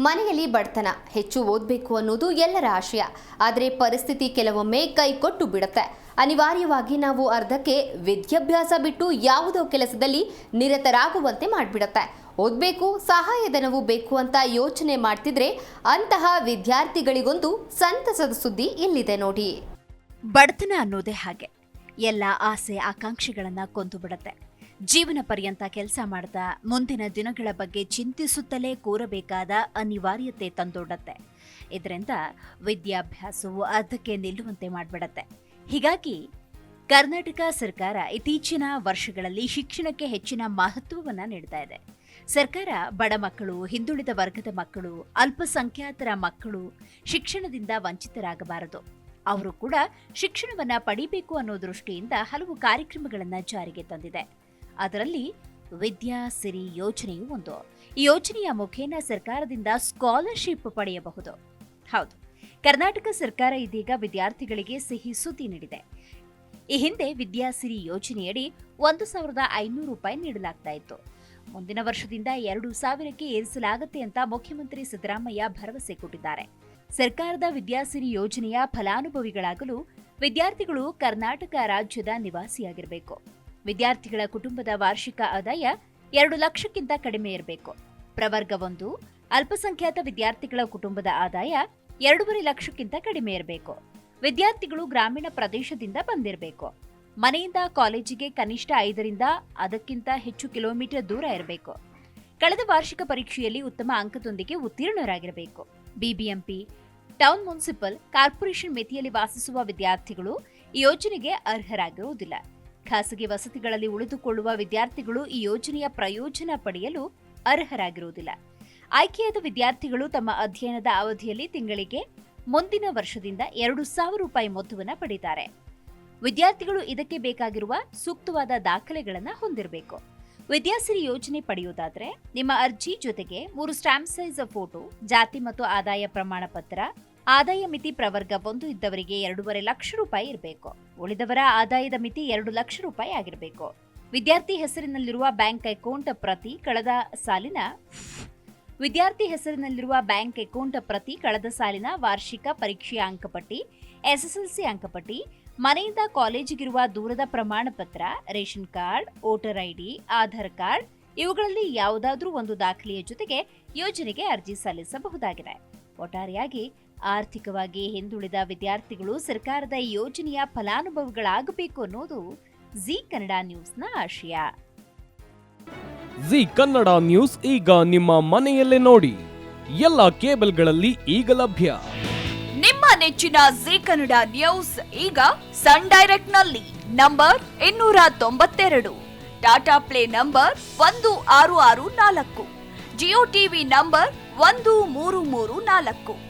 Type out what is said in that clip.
ಮನೆಯಲ್ಲಿ ಬಡತನ, ಹೆಚ್ಚು ಓದಬೇಕು ಅನ್ನೋದು ಎಲ್ಲರ ಆಶಯ. ಆದರೆ ಪರಿಸ್ಥಿತಿ ಕೆಲವೊಮ್ಮೆ ಕೈ ಕೊಟ್ಟು ಬಿಡುತ್ತೆ. ಅನಿವಾರ್ಯವಾಗಿ ನಾವು ಅರ್ಧಕ್ಕೆ ವಿದ್ಯಾಭ್ಯಾಸ ಬಿಟ್ಟು ಯಾವುದೋ ಕೆಲಸದಲ್ಲಿ ನಿರತರಾಗುವಂತೆ ಮಾಡಿಬಿಡುತ್ತೆ. ಓದಬೇಕು ಸಹಾಯಧನವೂ ಬೇಕು ಅಂತ ಯೋಚನೆ ಮಾಡ್ತಿದ್ರೆ ಅಂತಹ ವಿದ್ಯಾರ್ಥಿಗಳಿಗೊಂದು ಸಂತಸದ ಸುದ್ದಿ ಇಲ್ಲಿದೆ ನೋಡಿ. ಬಡತನ ಅನ್ನೋದೇ ಹಾಗೆ. ಎಲ್ಲ ಆಸೆ, ಆಕಾಂಕ್ಷೆಗಳನ್ನು ಕೊಂದು ಬಿಡತ್ತೆ. ಜೀವನ ಪರ್ಯಂತ ಕೆಲಸ ಮಾಡ್ತಾ ಮುಂದಿನ ದಿನಗಳ ಬಗ್ಗೆ ಚಿಂತಿಸುತ್ತಲೇ ಕೂರಬೇಕಾದ ಅನಿವಾರ್ಯತೆ ತಂದೊಡ್ಡತ್ತೆ. ಇದರಿಂದ ವಿದ್ಯಾಭ್ಯಾಸವು ಅರ್ಧಕ್ಕೆ ನಿಲ್ಲುವಂತೆ ಮಾಡಿಬಿಡತ್ತೆ. ಹೀಗಾಗಿ ಕರ್ನಾಟಕ ಸರ್ಕಾರ ಇತ್ತೀಚಿನ ವರ್ಷಗಳಲ್ಲಿ ಶಿಕ್ಷಣಕ್ಕೆ ಹೆಚ್ಚಿನ ಮಹತ್ವವನ್ನು ನೀಡ್ತಾ ಇದೆ. ಸರ್ಕಾರ ಬಡ ಮಕ್ಕಳು, ಹಿಂದುಳಿದ ವರ್ಗದ ಮಕ್ಕಳು, ಅಲ್ಪಸಂಖ್ಯಾತರ ಮಕ್ಕಳು ಶಿಕ್ಷಣದಿಂದ ವಂಚಿತರಾಗಬಾರದು. ಅವರು ಕೂಡ ಶಿಕ್ಷಣವನ್ನು ಪಡಿಬೇಕು ಅನ್ನೋ ದೃಷ್ಟಿಯಿಂದ ಹಲವು ಕಾರ್ಯಕ್ರಮಗಳನ್ನು ಜಾರಿಗೆ ತಂದಿದೆ. ಅದರಲ್ಲಿ ವಿದ್ಯಾಸಿರಿ ಯೋಜನೆಯು ಒಂದು. ಈ ಯೋಜನೆಯ ಮುಖೇನ ಸರ್ಕಾರದಿಂದ ಸ್ಕಾಲರ್ಶಿಪ್ ಪಡೆಯಬಹುದು. ಹೌದು. ಕರ್ನಾಟಕ ಸರ್ಕಾರ ಇದೀಗ ವಿದ್ಯಾರ್ಥಿಗಳಿಗೆ ಸಿಹಿ ಸುದ್ದಿ ನೀಡಿದೆ. ಈ ಹಿಂದೆ ವಿದ್ಯಾಸಿರಿ ಯೋಜನೆಯಡಿ ಒಂದು ಸಾವಿರದ ಐನೂರು ರೂಪಾಯಿ ನೀಡಲಾಗ್ತಾ ಇತ್ತು. ಮುಂದಿನ ವರ್ಷದಿಂದ ಎರಡು ಸಾವಿರಕ್ಕೆ ಏರಿಸಲಾಗುತ್ತೆ ಅಂತ ಮುಖ್ಯಮಂತ್ರಿ ಸಿದ್ದರಾಮಯ್ಯ ಭರವಸೆ ಕೊಟ್ಟಿದ್ದಾರೆ. ಸರ್ಕಾರದ ವಿದ್ಯಾಸಿರಿ ಯೋಜನೆಯ ಫಲಾನುಭವಿಗಳಾಗಲು ವಿದ್ಯಾರ್ಥಿಗಳು ಕರ್ನಾಟಕ ರಾಜ್ಯದ ನಿವಾಸಿಯಾಗಿರಬೇಕು. ವಿದ್ಯಾರ್ಥಿಗಳ ಕುಟುಂಬದ ವಾರ್ಷಿಕ ಆದಾಯ ಎರಡು ಲಕ್ಷಕ್ಕಿಂತ ಕಡಿಮೆ ಇರಬೇಕು. ಪ್ರವರ್ಗ ಒಂದು ಅಲ್ಪಸಂಖ್ಯಾತ ವಿದ್ಯಾರ್ಥಿಗಳ ಕುಟುಂಬದ ಆದಾಯ ಎರಡೂವರೆ ಲಕ್ಷಕ್ಕಿಂತ ಕಡಿಮೆ ಇರಬೇಕು. ವಿದ್ಯಾರ್ಥಿಗಳು ಗ್ರಾಮೀಣ ಪ್ರದೇಶದಿಂದ ಬಂದಿರಬೇಕು. ಮನೆಯಿಂದ ಕಾಲೇಜಿಗೆ ಕನಿಷ್ಠ ಐದರಿಂದ ಅದಕ್ಕಿಂತ ಹೆಚ್ಚು ಕಿಲೋಮೀಟರ್ ದೂರ ಇರಬೇಕು. ಕಳೆದ ವಾರ್ಷಿಕ ಪರೀಕ್ಷೆಯಲ್ಲಿ ಉತ್ತಮ ಅಂಕದೊಂದಿಗೆ ಉತ್ತೀರ್ಣರಾಗಿರಬೇಕು. ಬಿಬಿಎಂಪಿ, ಟೌನ್ ಮುನ್ಸಿಪಲ್ ಕಾರ್ಪೊರೇಷನ್ ಮಿತಿಯಲ್ಲಿ ವಾಸಿಸುವ ವಿದ್ಯಾರ್ಥಿಗಳು ಈ ಯೋಜನೆಗೆ ಅರ್ಹರಾಗಿರುವುದಿಲ್ಲ. ಖಾಸಗಿ ವಸತಿಗಳಲ್ಲಿ ಉಳಿದುಕೊಳ್ಳುವ ವಿದ್ಯಾರ್ಥಿಗಳು ಈ ಯೋಜನೆಯ ಪ್ರಯೋಜನ ಪಡೆಯಲು ಅರ್ಹರಾಗಿರುವುದಿಲ್ಲ. ಆಯ್ಕೆಯಾದ ವಿದ್ಯಾರ್ಥಿಗಳು ತಮ್ಮ ಅಧ್ಯಯನದ ಅವಧಿಯಲ್ಲಿ ತಿಂಗಳಿಗೆ ಮುಂದಿನ ವರ್ಷದಿಂದ ಎರಡು ಸಾವಿರ ರೂಪಾಯಿ ಮೊತ್ತವನ್ನು ಪಡೀತಾರೆ. ವಿದ್ಯಾರ್ಥಿಗಳು ಇದಕ್ಕೆ ಬೇಕಾಗಿರುವ ಸೂಕ್ತವಾದ ದಾಖಲೆಗಳನ್ನು ಹೊಂದಿರಬೇಕು. ವಿದ್ಯಾಸಿರಿ ಯೋಜನೆ ಪಡೆಯುವುದಾದರೆ ನಿಮ್ಮ ಅರ್ಜಿ ಜೊತೆಗೆ ಮೂರು ಸ್ಟ್ಯಾಂಪ್ ಸೈಜ್ ಫೋಟೋ, ಜಾತಿ ಮತ್ತು ಆದಾಯ ಪ್ರಮಾಣ ಪತ್ರ ಆದಾಯ ಮಿತಿ ಪ್ರವರ್ಗ ಒಂದು ಇದ್ದವರಿಗೆ ಎರಡೂವರೆ ಲಕ್ಷ ರೂಪಾಯಿ ಇರಬೇಕು. ಉಳಿದವರ ಆದಾಯದ ಮಿತಿ ಎರಡು ಲಕ್ಷ ರೂಪಾಯಿ ಆಗಿರಬೇಕು. ವಿದ್ಯಾರ್ಥಿ ಹೆಸರಿನಲ್ಲಿರುವ ಬ್ಯಾಂಕ್ ಅಕೌಂಟ್ ಪ್ರತಿ ಕಳೆದ ಸಾಲಿನ ವಿದ್ಯಾರ್ಥಿ ಹೆಸರಿನಲ್ಲಿರುವ ಬ್ಯಾಂಕ್ ಅಕೌಂಟ್ ಪ್ರತಿ ಕಳೆದ ಸಾಲಿನ ವಾರ್ಷಿಕ ಪರೀಕ್ಷೆಯ ಅಂಕಪಟ್ಟಿ, ಎಸ್ಎಸ್ಎಲ್ಸಿ ಅಂಕಪಟ್ಟಿ, ಮನೆಯಿಂದ ಕಾಲೇಜಿಗಿರುವ ದೂರದ ಪ್ರಮಾಣ ಪತ್ರ, ration card, voter ID, Aadhaar card ಇವುಗಳಲ್ಲಿ ಯಾವುದಾದ್ರೂ ಒಂದು ದಾಖಲೆಯ ಜೊತೆಗೆ ಯೋಜನೆಗೆ ಅರ್ಜಿ ಸಲ್ಲಿಸಬಹುದಾಗಿದೆ. ಒಟ್ಟಾರೆಯಾಗಿ ಆರ್ಥಿಕವಾಗಿ ಹಿಂದುಳಿದ ವಿದ್ಯಾರ್ಥಿಗಳು ಸರ್ಕಾರದ ಯೋಜನೆಯ ಫಲಾನುಭವಿಗಳಾಗಬೇಕು ಅನ್ನೋದು ಜಿ ಕನ್ನಡ ನ್ಯೂಸ್ನ ಆಶಯ. ಜಿ ಕನ್ನಡ ನ್ಯೂಸ್ ಈಗ ನಿಮ್ಮ ಮನೆಯಲ್ಲೇ ನೋಡಿ. ಎಲ್ಲ ಕೇಬಲ್ಗಳಲ್ಲಿ ಈಗ ಲಭ್ಯ. ನಿಮ್ಮ ನೆಚ್ಚಿನ ಜಿ ಕನ್ನಡ ನ್ಯೂಸ್ ಈಗ ಸನ್ ಡೈರೆಕ್ಟ್ನಲ್ಲಿ ನಂಬರ್ ಇನ್ನೂರ ತೊಂಬತ್ತೆರಡು ಟಾಟಾ ಪ್ಲೇ ನಂಬರ್ ಒಂದು ಆರು ಆರು ನಾಲ್ಕು ಜಿಯೋ ಟಿವಿ ನಂಬರ್ ಒಂದು ಮೂರು ಮೂರು ನಾಲ್ಕು.